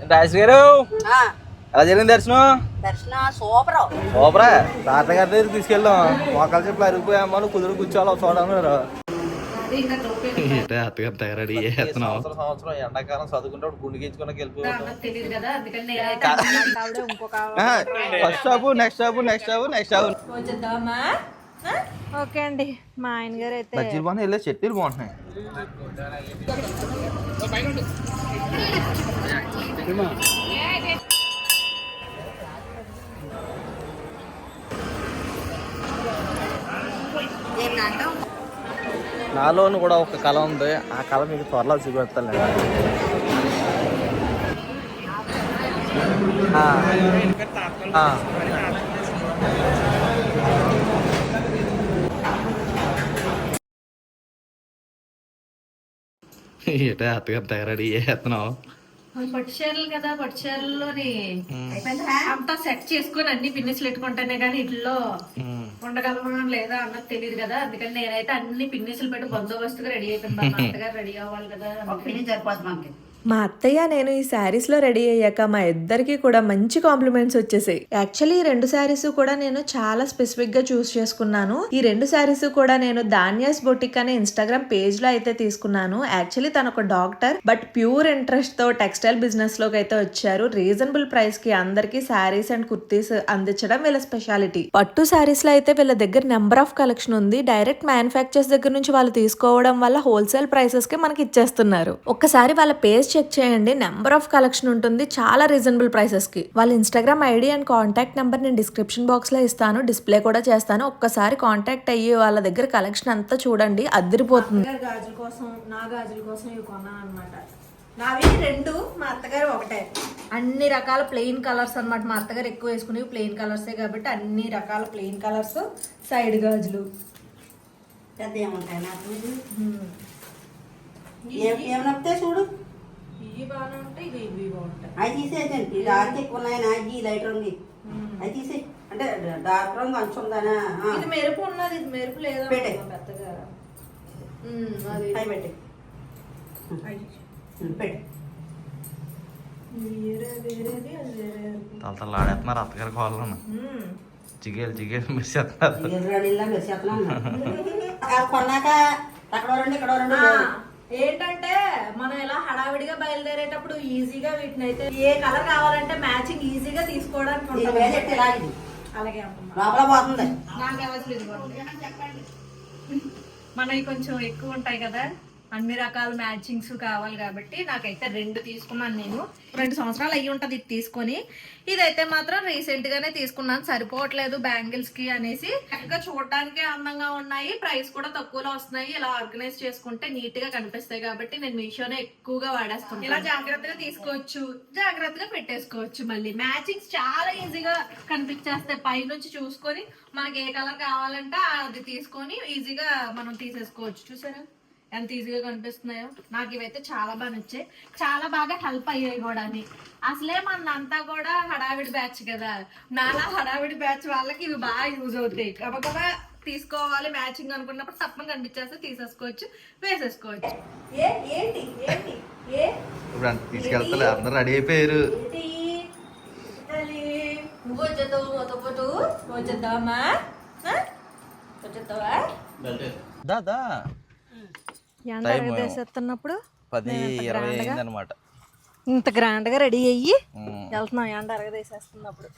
రాజు గారు. ఆ, ఎలా జరిగింది దర్శనం? దర్శనం సూపర్. సూపరా. తాతయ్య గారి దగ్గర తీసుకెళ్దాం మోకాలు చెప్పులు అరిగిపోయామో కుదురు కూర్చోవాలి అన్నారు. అత్తగారు తయారడి చేస్తున్నావు? సంవత్సరం సంవత్సరం ఎండాకాలం చదువుకుంటే గుండు గీంచుకున్నాక వెళ్ళిపోతాం తెలియదు కదా అందుకని నేనైతే ఇంకొక first stop next stop next stop next stop వచ్చేద్దామా okay అండి. మా ఆయన గారు అయితే బజ్జీలు బాగున్నాయి వెళ్ళే చట్నీలు బాగుంటున్నాయి. నాలోను కూడా ఒక కళ ఉంది ఆ కళ మీకు త్వరలో చూపెడతాను ఏటా అత్తగారు తయారడి చేస్తున్నావు పట్టు చీరలు కదా పట్టు చీరల్లోని అంతా సెట్ చేసుకొని అన్ని పిన్నిస్లు పెట్టుకుంటానే కానీ ఇట్లో ఉండగలమా లేదా అన్నది తెలియదు కదా. అందుకని నేనైతే అన్ని పిన్నిస్లు పెట్టి బందోబస్తుగా రెడీ అయిపోయింది. అత్తగారు రెడీ అవ్వాలి కదా పిల్లి సరిపోతుంది మనకి మా అత్తయ్య నేను ఈ శారీస్లో రెడీ అయ్యాక మా ఇద్దరికి కూడా మంచి కాంప్లిమెంట్స్ వచ్చేసాయి. యాక్చువల్లీ ఈ రెండు శారీస్ కూడా నేను చాలా స్పెసిఫిక్గా చూస్ చేసుకున్నాను. ఈ రెండు శారీస్ కూడా నేను ధాన్యాస్ బొటిక్ అనే ఇన్స్టాగ్రామ్ పేజ్లో అయితే తీసుకున్నాను. యాక్చువల్లీ తను ఒక డాక్టర్ బట్ ప్యూర్ ఇంట్రెస్ట్తో టెక్స్టైల్ బిజినెస్లోకి అయితే వచ్చారు. రీజనబుల్ ప్రైస్కి అందరికి శారీస్ అండ్ కుర్తీస్ అందించడం వీళ్ళ స్పెషాలిటీ. పట్టు శారీస్లో అయితే వీళ్ళ దగ్గర నెంబర్ ఆఫ్ కలెక్షన్ ఉంది. డైరెక్ట్ మ్యానుఫ్యాక్చర్స్ దగ్గర నుంచి వాళ్ళు తీసుకోవడం వల్ల హోల్సేల్ ప్రైసెస్కి మనకి ఇచ్చేస్తున్నారు. ఒక్కసారి వాళ్ళ పేజ్ చెక్ చేయండి. నెంబర్ ఆఫ్ కలెక్షన్ ఉంటుంది. చాలా రీజనబుల్ ప్రైసెస్కి. వాళ్ళ Instagram ID and contact number నేను డిస్క్రిప్షన్ బాక్స్లో ఇస్తాను. డిస్ప్లే కూడా చేస్తాను. ఒక్కసారి కాంటాక్ట్ అయ్యి వాళ్ళ దగ్గర కలెక్షన్ అంతా చూడండి. అదిరిపోతుంది. గాజుల కోసం నా గాజుల కోసం ఇవి కొన్నాను అనమాట నావి రెండు మా అత్తగారు ఒకటే. అన్ని రకాల ప్లెయిన్ కలర్స్ అన్నమాట. మా అత్తగారు ఎక్కువ వేసుకునేవి ప్లెయిన్ కలర్సే కాబట్టి అన్ని రకాల ప్లెయిన్ కలర్స్ సైడ్ గాజులు. పెద్ద ఏముంటాయి నాకు? ఇది. ఏం ఏం నప్పితే చూడు. అవి తీసేయండి. డార్క్ ఎక్కువ ఉన్నాయి నాకు ఈ లైట్ రంగు అవి తీసే అంటే డార్క్ రంగు అంచు ఉందానా? ఇది మెరుపు ఉన్నది ఇది మెరుపు లేదా పెట్టే. పెద్దగా. అది. పెట్టి పెట్టి అది తలతలు ఆడేస్తున్నారు అత్తగారి కాళ్ళు ఉమ్. జిగేలు జిగేలు అది కొన్నాక అక్కడ రెండు ఇక్కడ రెండు ఏంటంటే మనం ఇలా హడావిడిగా బయలుదేరేటప్పుడు ఈజీగా వీటిని అయితే ఏ కలర్ కావాలంటే మ్యాచింగ్ ఈజీగా తీసుకోవడానికి ఉంటుంది. అలాగే పోతుంది. మనవి కొంచెం ఎక్కువ ఉంటాయి కదా అన్ని రకాల మ్యాచింగ్స్ కావాలి కాబట్టి నాకైతే రెండు తీసుకున్నాను నేను. రెండు సంవత్సరాలు అయ్యి ఉంటది ఇది తీసుకొని. ఇదైతే మాత్రం రీసెంట్ గానే తీసుకున్నాను. సరిపోవట్లేదు బ్యాంగిల్స్కి అనేసి. చక్కగా చూడడానికి అందంగా ఉన్నాయి. ప్రైస్ కూడా తక్కువలో వస్తున్నాయి. ఇలా ఆర్గనైజ్ చేసుకుంటే నీట్గా కనిపిస్తాయి కాబట్టి నేను మీషోనే ఎక్కువగా వాడేస్తాను ఇలా జాగ్రత్తగా తీసుకోవచ్చు. జాగ్రత్తగా పెట్టేసుకోవచ్చు మళ్ళీ. మ్యాచింగ్స్ చాలా ఈజీగా కనిపించేస్తాయి. పైనుంచి చూసుకొని మనకి ఏ కలర్ కావాలంటే అది తీసుకొని ఈజీగా మనం తీసేసుకోవచ్చు. చూసారా? ఎంత ఈజీగా కనిపిస్తున్నాయో? నాకు ఇవైతే చాలా బాగా నచ్చాయి. చాలా బాగా హెల్ప్ అయ్యాయి కూడా అని అసలే మనంతా కూడా హడావిడి బ్యాచ్ కదా. నాలా హడావిడి బ్యాచ్ వాళ్ళకి ఇవి బాగా యూజ్ అవుతాయి. గబగబా తీసుకోవాలి మ్యాచింగ్ అనుకున్నప్పుడు తప్పని కనిపించేస్తే తీసేసుకోవచ్చు వేసేసుకోవచ్చు. ఏ ఏంటి ఏంటి ఏ? ఇప్పుడు అంత తీసుకెళ్తలే అందరు రెడీ అయిపోయారు. ఏంటి? తల్లి, నువ్వు వచ్చేద్దావు మాతో పాటు వచ్చేద్దామా? వచ్చేద్దావా దాదా Time వేసేస్తున్నప్పుడు పది ఇరవై అయింది అనమాట ఇంత గ్రాండ్గా రెడీ అయ్యి వెళ్తున్నాం ఎండ అరగదేసేస్తున్నప్పుడు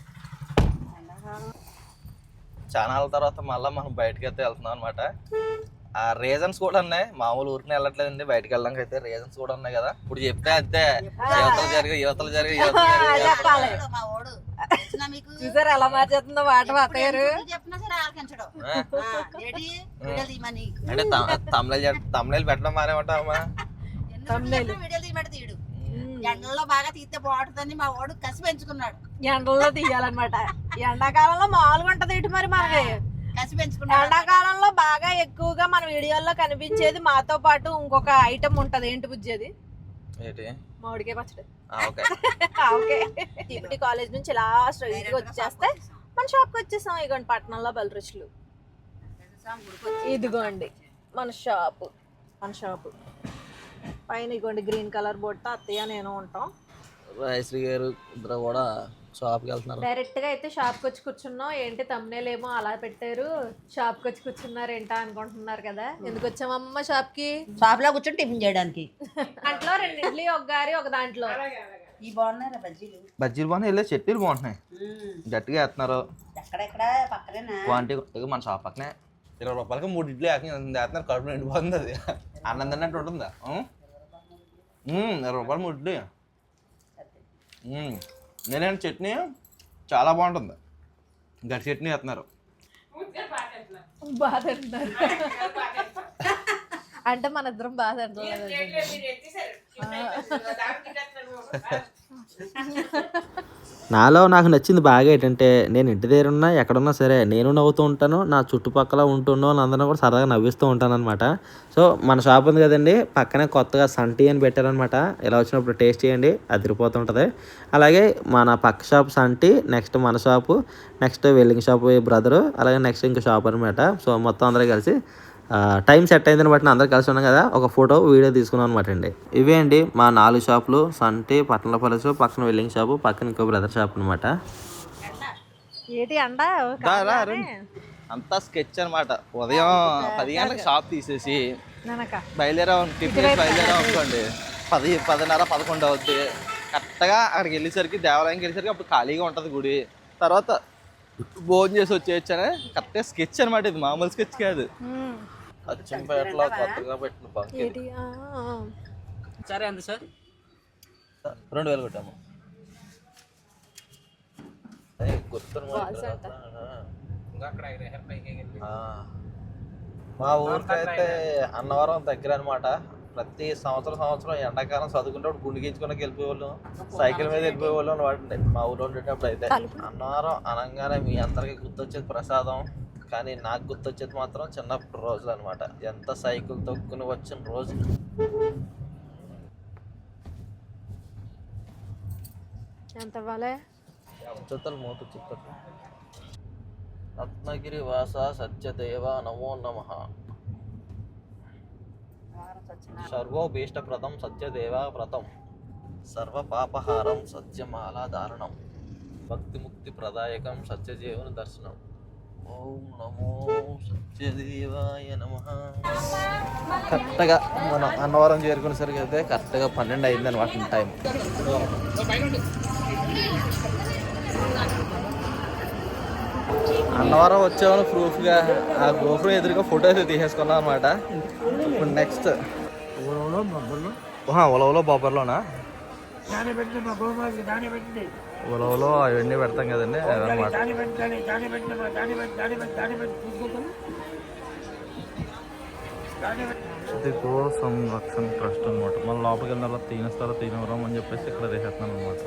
చాలా తర్వాత మళ్ళీ మనం బయటకి అయితే వెళ్తున్నాం అనమాట ఆ రీజన్స్ కూడా ఉన్నాయి. మామూలు ఊరికి వెళ్ళట్లేదండి. బయటకు వెళ్ళడానికి అయితే రీజన్స్ కూడా ఉన్నాయి కదా. ఇప్పుడు చెప్తే అంతే. యువతలు జరిగి యువతలు జరిగి చెప్పాలి. చూసారు ఎలా మార్చేస్తుందో వాట అంటే తమిళ తమిళ పెట్టడం తీయమంటే తీయడు. ఎండల్లో బాగా తీస్తే బాగుంటుందని మా ఓడు కసి పెంచుకున్నాడు. ఎండల్లో తీయాలన్నమాట. ఎండాకాలంలో మామూలుగా ఉంటది ఇటు మరి మనకి? ఎండాకాలంలో బాగా ఎక్కువగా మన వీడియోల్లో కనిపించేది మాతో పాటు ఇంకొక ఐటమ్ ఉంటది. ఏంటి బుజ్జేది? ఏంటి? మామిడికాయ పచ్చడి. ఆ, ఓకే. కాలేజ్ నుంచి ఇలా స్ట్రైట్గా వచ్చేస్తే మన షాప్కి వచ్చేసాం ఇగోండి పట్టణంలో బలరుచులు. ఇదిగోండి మన షాపు. మన షాపు. పైన ఇగోండి గ్రీన్ కలర్ బొట్ట అత్తయ్య నేను ఉంటాం. రాయశ్రీ గారు ఇద్దరు కూడా షాప్కి వెళ్తున్నారు. డైరెక్ట్గా అయితే షాప్కి వచ్చి కూర్చున్నాం. ఏంటి తమ్నేల్ ఏమో అలా పెట్టారు. షాప్కి వచ్చి కూర్చున్నారు ఏంటా అనుకుంటున్నారు కదా. ఎందుకు వచ్చామమ్మ షాప్కి షాప్లో కూర్చొని టిఫిన్ చేయడానికి. దాంట్లో రెండు ఇడ్లీ ఒక గారి ఒక దాంట్లో. ఈ బాగున్నారా బజ్జీలు. బజ్జీలు బాగున్నాయి. వెళ్ళే చట్నీలు బాగుంటున్నాయి. గట్టిగా వేస్తున్నారు. ఎక్కడెక్కడ పక్కనేనా? క్వాంటిటీ మన షాప్ పక్కనే. ఇరవై రూపాయలకి మూడు ఇడ్లీ వేస్తున్నారు వేస్తున్నారు కడుపు నిండిపోతుంది అది. అన్నం తిన్నట్టు ఉంటుందా? ఇరవై రూపాయలు మూడు ఇడ్లీ. ఉం. నేనేంటి చట్నీ? చాలా బాగుంటుంది. గట్టి చట్నీ వేస్తున్నారు. బాధ అంటే మన ఇద్దరం బాధ నాలో నాకు నచ్చింది బాగా ఏంటంటే నేను ఇంటి దగ్గర ఉన్నా ఎక్కడున్నా సరే నేను నవ్వుతూ ఉంటాను నా చుట్టుపక్కల ఉంటున్న వాళ్ళందరినీ కూడా సరదాగా నవ్విస్తూ ఉంటాను అనమాట సో మన షాప్ ఉంది కదండి పక్కనే కొత్తగా సంటీ అని పెట్టారనమాట ఇలా వచ్చినప్పుడు టేస్ట్ చేయండి అదిరిపోతుంటుంది. అలాగే మన పక్క షాప్ సంటీ నెక్స్ట్ మన shop next welding shop brother అలాగే నెక్స్ట్ ఇంకో షాప్ అనమాట సో మొత్తం అందరూ కలిసి టైం సెట్ అయిందని బట్టి అందరూ కలిసి ఉన్నాం కదా. ఒక ఫోటో వీడియో తీసుకున్నాం అనమాట అండి. ఇవే అండి మా నాలుగు షాపులు. సంటి పట్టణ పలుసు పక్కన వెల్లింగ్ షాపు పక్కన ఇంకో బ్రదర్ షాప్ అనమాట ఏటి అండ? రా, రా, రండి. అంతా స్కెచ్ అన్నమాట. ఉదయం పది గంటలకు షాప్ తీసేసి ననక బయలుదేరాం టిఫిన్ బయలుదేరాం అనుకోండి. పది పదిన్నర పదకొండు అవుద్ది. కరెక్ట్గా అక్కడికి వెళ్ళేసరికి దేవాలయంకి వెళ్ళేసరికి అప్పుడు ఖాళీగా ఉంటుంది గుడి. తర్వాత భోజనం చేసి వచ్చేయచ్చనే కరెక్ట్గా స్కెచ్ అనమాట ఇది. మామూలు స్కెచ్ కాదు. అచ్చంపేటలో కొత్తగా పెట్టిన బంక్. సరే అంది సార్. రెండు వేలు కొట్టాము. మా ఊరికైతే అన్నవరం దగ్గర అనమాట ప్రతి సంవత్సరం సంవత్సరం ఎండాకాలం చదువుకుంటే గుండెగించుకుని వెళ్ళిపోయేవాళ్ళం. సైకిల్ మీద వెళ్ళిపోయేవాళ్ళం అనమాట మా ఊళ్ళో ఉండేటప్పుడు అయితే. అన్నవరం అనగానే మీ అందరికి గుర్తొచ్చేది ప్రసాదం. కానీ నాకు గుర్తొచ్చేది మాత్రం చిన్నప్పుడు రోజులు అనమాట ఎంత సైకిల్ తొక్కుని వచ్చిన రోజు. ఎంత ఇవ్వాలి మూత చుత్తలు రత్నగిరి వాస సత్యదేవ నమో నమ. సర్వోభీష్టప్రదం సత్యదేవ వ్రతం. సర్వపాపహారం సత్యమాలా దారుణం భక్తిముక్తి ప్రదాయకం సత్యదేవుని దర్శనం. ఓం నమో సత్యదేవాయ నమ. కరెక్ట్గా మనం అన్నవరం చేరుకునేసరికి అయితే కరెక్ట్గా పన్నెండు అయింది అనమాట టైం అన్నవరం వచ్చామని ప్రూఫ్గా ఆ గోపురం ఎదురుగా ఫోటో అయితే తీసేసుకున్నాం అనమాట ఇప్పుడు నెక్స్ట్ ఉలవలో బొబ్బర్లోనా? ఉలవలో అవన్నీ పెడతాం కదండి అదనమాట. ఇది గో సంరక్షణ ట్రస్ట్ అనమాట మన లోపలికి వెళ్ళిన తర్వాత తీనేస్తారో తీనవరం అని చెప్పేసి ఇక్కడ తీసేస్తున్నాను అనమాట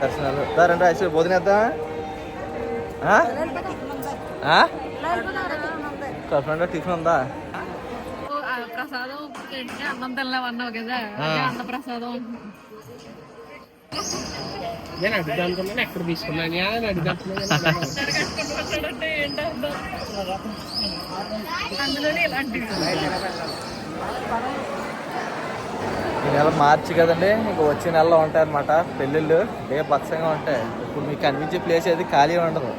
దర్శనాలు. దా రండి ఐశ్వర్య భోజనేద్దాం కడుపు టిఫిన్ ఉందా? ప్రసాదం అన్నం అన్నావు కదా అన్న ప్రసాదం. నేను అడుగుదాం అనుకున్నాను ఎక్కడ తీసుకున్నాను అని అడుగుదాం అంటే ఏంటి అర్థం? అందులోనే ఇలాంటివి. ఈ నెల మార్చి కదండి ఇంక వచ్చే నెలలో ఉంటాయి అనమాట పెళ్ళిళ్ళు ఏ పచ్చగా ఉంటాయి. ఇప్పుడు మీకు కనిపించే ప్లేస్ ఏది ఖాళీ ఉండదు.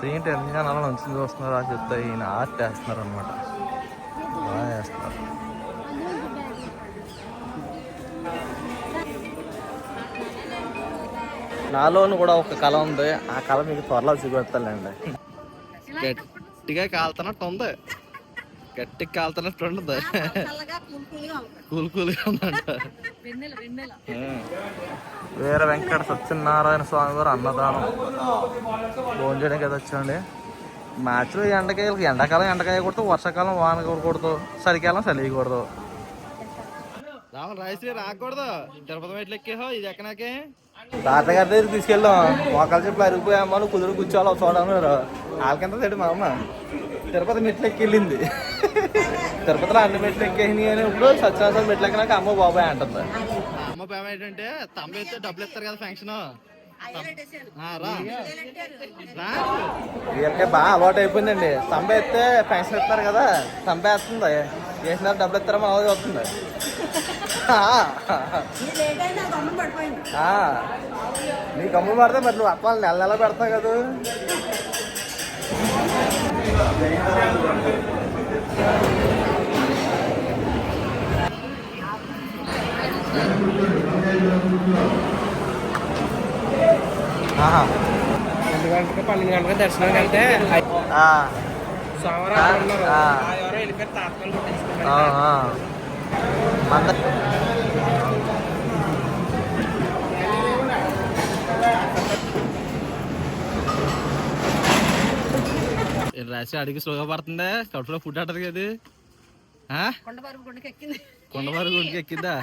సీట్ ఎన్ని నెలల నుంచి చూస్తున్నారు అని చెప్తే ఈయన ఆర్ట్ వేస్తున్నారు అనమాట బాగా వేస్తున్నారు నాలోను కూడా ఒక కళ ఉంది. ఆ కళ మీకు త్వరలో చూపెడతానండి గట్టిగా కాలుతున్నట్టు ఉంది. గట్టిగా కాలుతున్నట్టు ఉండదు కూల్ కూల్గా ఉందంట. వెన్నెల వెన్నెల. వీర వెంకట సత్యనారాయణ స్వామి వారు అన్నదానం. భోజనం చేయడానికి అయితే వచ్చామండి. మార్చిలో ఎండకాయ ఎండాకాలం ఎండకాయ కొడుతూ వర్షాకాలం వాన కొడుతూ చలికాలం చలి కొడదు రాయశ్రీ రాకూడదు. తిరుపతి మెట్లు ఎక్కేహో ఇది ఎక్కనాకే? తాతగారి దగ్గర తీసుకెళ్ళాం. మోకాలు చెప్పులు అరిగిపోయామో నువ్వు కుదురు కూర్చోవాలి చూడన్నారు వాళ్ళకింత తేడు మా అమ్మ? తిరుపతి మెట్లు ఎక్కి వెళ్ళింది తిరుపతిలో అన్ని మెట్లు ఎక్కేసినాయి అని ఇప్పుడు సత్యనారాయణ మెట్లు ఎక్కినాక అమ్మ బాబాయ్ అంటుంది. అమ్మ బాబాయ్ ఏంటంటే తమ్మ ఎత్తే డబ్బులు ఇస్తారు కదా ఫంక్షన్ వీళ్ళకి బాగా అలవాటు అయిపోయిందండి. సంబ ఎత్తే పెన్షన్ ఇస్తారు కదా సంబ వేస్తుంది. వేసిన డబ్బులు ఇస్తారా మా వస్తుంది. నీకు అమ్మ పడితే మరి నువ్వు అప్పాలు నెల నెల పెడతావు కదా. రెండు గంటలకు పన్నెండు గంటలకు దర్శనానికి వెళ్తే. సోమవారం ఎవరో వెళ్ళిపోయి తాత్కాలు కొట్టించుకున్నారు రాసి అడిగి స్లోగా పడుతుందా కడుపులో ఫుడ్ అంటది కదా కొండబారు గుండెకి ఎక్కింది కొండవారు గుడికి ఎక్కిందా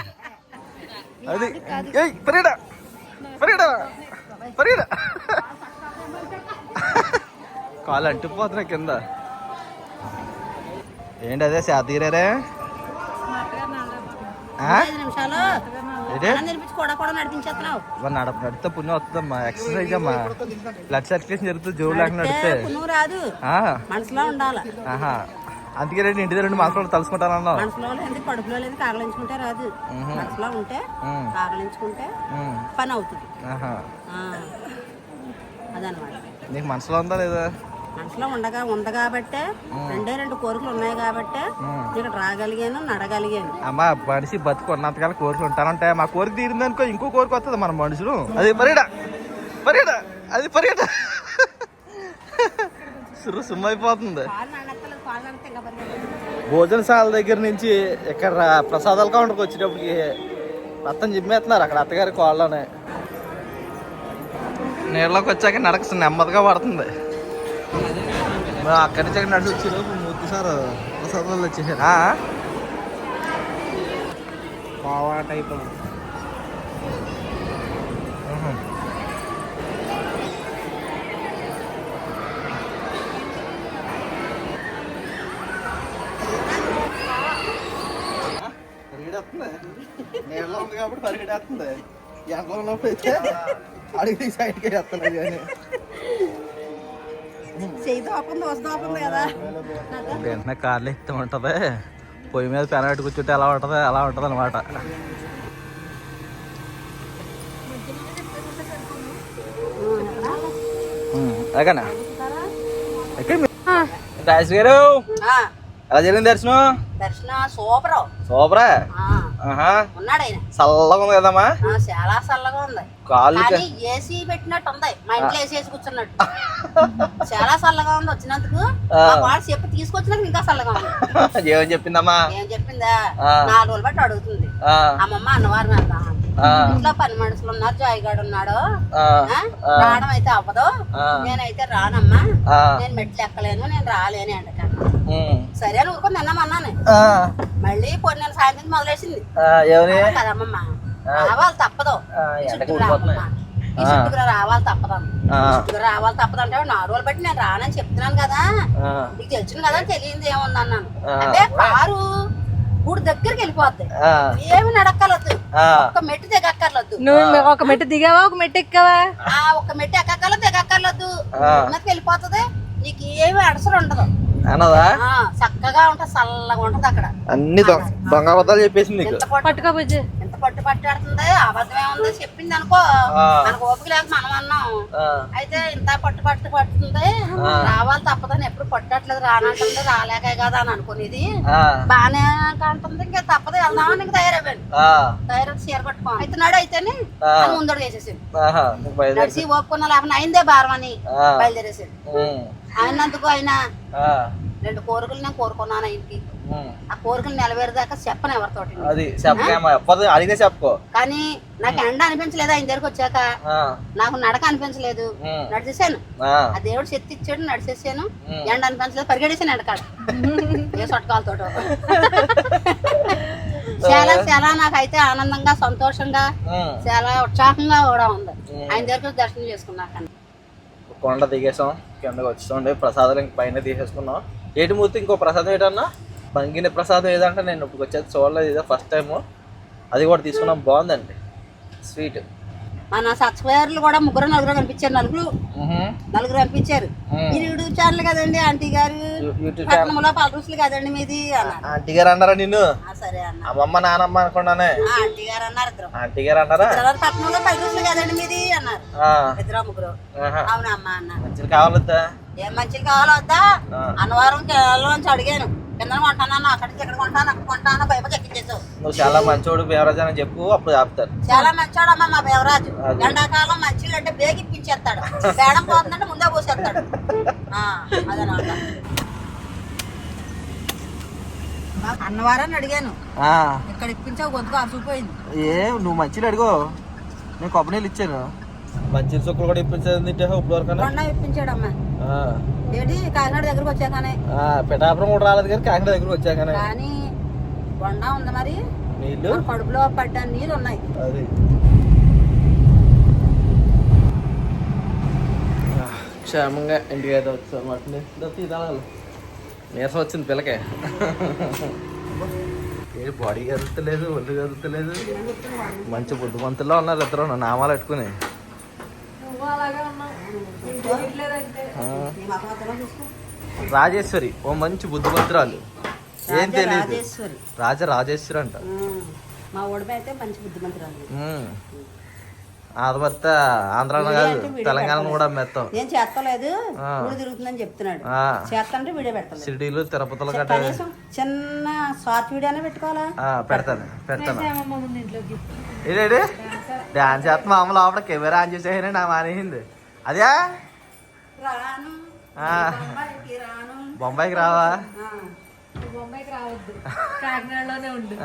అది ఏయ్ పరిగెడ పరిగెడ పరిగెడ కాలు అంటిపోతున్నా కింద ఏంటి అదే శాతీరే నిమిషాలు నడితే పుణ్యం వస్తుందమ్మా ఎక్సర్సైజ్ అమ్మా. బ్లడ్ సర్క్యులేషన్ జరుగుతుంది జోడు లేకుండా నడితే రాదు. మనసులో ఉండాలి. ఆహా. అందుకే రండి ఇంటి దగ్గర రెండు మాసాలు తలుసుకుంటానన్నావు మనసులో లేదు కడుపులో లేదు కాగలించుకుంటే రాదు. మనసులో ఉంటే. కాగలించుకుంటే పని అవుతుంది. అదనమాట. నీకు మనసులో ఉందా లేదా? మనసులో ఉండగా ఉంది కాబట్టే రెండే రెండు కోరికలు ఉన్నాయి కాబట్టే ఇక్కడ రాగలిగాను నడగలిగాను. అమ్మా మనిషి బతుకు ఉన్నంతకాలం కోరికలు ఉంటానంటే మా కోరిక తీరింది అనుకో ఇంకో కోరిక వస్తుంది మన మనుషులు. అది పరిగడ పరిగడ అది పరిగడ సురు ఇంకా పరిగెత్తలేదు. భోజనశాల దగ్గర నుంచి ఇక్కడ ప్రసాదాల కౌంటర్కి వచ్చేటప్పటికి మొత్తం జిమ్మేస్తున్నారు అక్కడ అత్తగారి కోళ్ళలోనే నీళ్ళలోకి వచ్చాక నడక నెమ్మదిగా పడుతుంది. మరి అక్కడి నుంచి అక్కడ నడిచి వచ్చేలోపు మూర్తి సార్ ప్రసాదాలు వచ్చేసారు? ఆ? కోవా టైప్ నీళ్ళలో ఉంది కాబట్టి పరిగెడేస్తుంది. ఎండలో ఉన్నప్పుడు అయితే అడిగి సైడ్కి వేస్తుంది కానీ చెయ్యి దోపంది వస్తు దోపంది కదా వెంటనే కార్లు ఎత్తి ఉంటుంది. పొయ్యి మీద పెన పెట్టి కూర్చుంటే ఎలా ఉంటుంది అలా ఉంటుంది అనమాట రాజు గారు? ఎలా జరిగింది దర్శనం? దర్శనం సూపర్. సూపరా? చల్లగా ఉంది కదమ్మా. చాలా చల్లగా ఉంది. కాళ్ళు కానీ ఏసీ పెట్టినట్టు ఉంది. మా ఇంట్లో ఏసీ వేసి కూర్చున్నట్టు. చాలా చల్లగా ఉంది వచ్చినందుకు వాడు చెప్పి తీసుకొచ్చినాక ఇంకా చల్లగా ఉంది. ఏమని చెప్పిందమ్మా? ఏం చెప్పిందా. నాలుగు రోజులు బట్టి అడుగుతుంది. అమ్మమ్మ అన్నవారు ఇంట్లో పని మనుషులు ఉన్నారు జాయిగాడు ఉన్నాడు? రావడం అయితే అవ్వదు. నేనైతే రానమ్మా. నేను మెట్లు ఎక్కలేను నేను రాలేను ఎండకన్నా సరే అని ఊరుకొని తిన్నామన్నాను. మళ్ళీ పొన్నేళ్ళ సాయంత్రం మొదలేసింది కదమ్మమ్మ రావాలి తప్పదు. చుట్టుకు రావాలి తప్పదు చుట్టుకు రావాలి తప్పదు అంటే నాలుగు రోజులు బట్టి నేను రానని చెప్తున్నాను కదా. నీకు తెలిసింది కదా తెలియదు ఏముంది అన్నాను. ఆ. అంటే కారు గుడి దగ్గరికి వెళ్ళిపోద్ది. ఏమి నడక్కలొద్దు. ఆ, ఒక మెట్టు దిగక్కర్లొద్దు నువ్వు ఒక మెట్టు దిగావా? ఒక మెట్టు ఎక్కావా? ఆ ఒక మెట్టు ఎక్కక్కర్లో దిగక్కర్లొద్దు ఆ. ఉన్నది వెళ్ళిపోతుంది. నీకు ఏమి అడసలు ఉండదు. అన్నదా? ఆ చక్కగా ఉంటది చల్లగా ఉంటది అక్కడ. అన్ని దొంగ దొంగ అబద్ధాలు చెప్పేసింది నీకు. ఎంత పట్టు పట్టుకో పట్టాడుతుంది అబద్ధమే ఉంది చెప్పింది అనుకో. మనకు ఓపిక లేక మనం అన్నాం. అయితే ఇంత పట్టు పట్టు పడుతుంది రావాలి తప్పదని ఎప్పుడు పట్టట్లేదు రానంటుంది రాలేకే కదా అని అనుకునేది. బానే అంటుంది ఇంకా తప్పదు వెళ్దామని ఇంకా తయారైపోయాను. ఆ, తయారై చీర కట్టుకో అయితే నాడు అయితేనే ముందడు బయలుదేరు. నడిచి ఓపుకున్న లేకపోతే అయిందే భారం అని బయలుదేరేసాడు. అయినందుకు ఆయన ఆ, రెండు కోరికలు నేను కోరుకున్నాను ఆయనకి. ఆ కోరికలు నెలవేరేదాకా చెప్పను ఎవరితోటి. అది అడిగితే చెప్పుకో. కానీ నాకు ఎండ అనిపించలేదు ఆయన దగ్గరకు వచ్చాక. నాకు నడక అనిపించలేదు. నడిచేసాను ఆ, దేవుడు శక్తి ఇచ్చాడు నడిచేసాను. ఎండ అనిపించలేదు పరిగెడేసాను ఎండకాడ ఏ సొట్టకాలతో చాలా చాలా నాకైతే ఆనందంగా సంతోషంగా. చాలా ఉత్సాహంగా కూడా ఉంది. ఆయన దగ్గర దర్శనం చేసుకున్నాక. కొండ దిగేసాం కిందకి వచ్చేసాం ప్రసాదాలు ఇంక పైన తీసేసుకున్నాం. ఏటి మూర్తి ఇంకో ప్రసాదం ఏంటన్నా? పంగిన ప్రసాదం ఏదంటే నేను ఇప్పుడు వచ్చేది చూడలేదు ఇదే ఫస్ట్ టైము అది కూడా తీసుకున్నాం బాగుందండి. స్వీట్ మన సబ్స్క్రైబర్లు కూడా ముగ్గురు నలుగురు కనిపించారు నలుగురు. నలుగురు కనిపించారు. మీరు యూట్యూబ్ ఛానల్ కదండి ఆంటీ గారు. యూట్యూబ్ పలరుసులు కదండి మీది అన్నారు. ఆంటీ గారు అన్నారా నిన్ను? సరే అన్న అమ్మమ్మ నానమ్మ అనుకున్నానే ఆంటీ గారు అన్నారు ఇద్దరు. ఆంటీ గారు అన్నారా? పట్నంలో పలరుసులు కదండి మీది అన్నారు. ఇద్దరు ముగ్గురు. అవునమ్మా అన్న మంచిది కావాలొద్దా? ఏం మంచిది కావాలో వద్దా. అన్నవరం కేరళలోంచి అడిగాను. కింద కొంటాను? అక్కడికి ఇక్కడ కొంటాను? అక్కడ కొంటాను? పైపు ఎక్కించేసావు నువ్వు చాలా మంచోడు బేవరాజు అని చెప్పు అప్పుడు ఆపుతారు. చాలా మంచోడమ్మా మా బేవరాజు. ఎండాకాలం మంచిలు అంటే బేగి ఇప్పించేస్తాడు బేడం పోతుందంటే ముందే పోసేస్తాడు. అదనమాట. అన్నవారాన్ని అడిగాను. ఆ, ఇక్కడ ఇప్పించావు గొంతుకు అరిసిపోయింది. ఏ నువ్వు మంచిలు అడుగు. నేను కొబ్బరి నీళ్ళు ఇచ్చాను. మంచి చుక్కలు కూడా ఇప్పించేది ఇప్పుడు వరకు కొండ ఇప్పించాడమ్మా. ఏంటి? కాకినాడ దగ్గరకు వచ్చాకనే. పిఠాపురం కూడా రాలేదు కానీ కాకినాడ దగ్గరకు వచ్చాకనే. కానీ కొండ ఉంది మరి. నీళ్ళు? కడుపులో పడ్డ నీళ్ళు ఉన్నాయి అది క్షేమంగా ఇంటికి అయితే వచ్చారు మాట నీరసం వచ్చింది పిల్లకే. ఏ బాడీ కదులుతలేదు ఒళ్ళు కదులుతలేదు. మంచి బుద్ధిమంతుల్లో ఉన్నారు ఇద్దరు నామాలు పెట్టుకుని ఆ. నీ మగమతలో చూసుకో రాజేశ్వరి ఓ మంచి బుద్ధిమంతురాలు. ఏం రాజ తెలియదు రాజేశ్వరి. రాజ రాజేశ్వరి అంట. ఉమ్. మా ఓడిపోయి అయితే మంచి బుద్ధిమంతురాలు. ఉమ్. ఆదమర్త ఆంధ్ర కాదు తెలంగాణ కూడా మెత్తం ఏం చేస్తలేదు. ఊరు తిరుగుతుందని చెప్తున్నాడు. చేస్తానంటే వీడియో పెట్టలేదు షిరిడీలు తిరుపతిలో గట్ట కనీసం చిన్న షార్ట్ వీడియోనే పెట్టుకోవాలా? ఆ, పెడతాను పెడతాను. డాన్స్ చేస్తా మామూలు లోపల కెమెరా ఆన్ చేసేయని నా మానేసింది. అదే? బొంబాయికి రావా? ఆ. బొంబాయికి రావద్దు. కాకినాడలోనే ఉండు.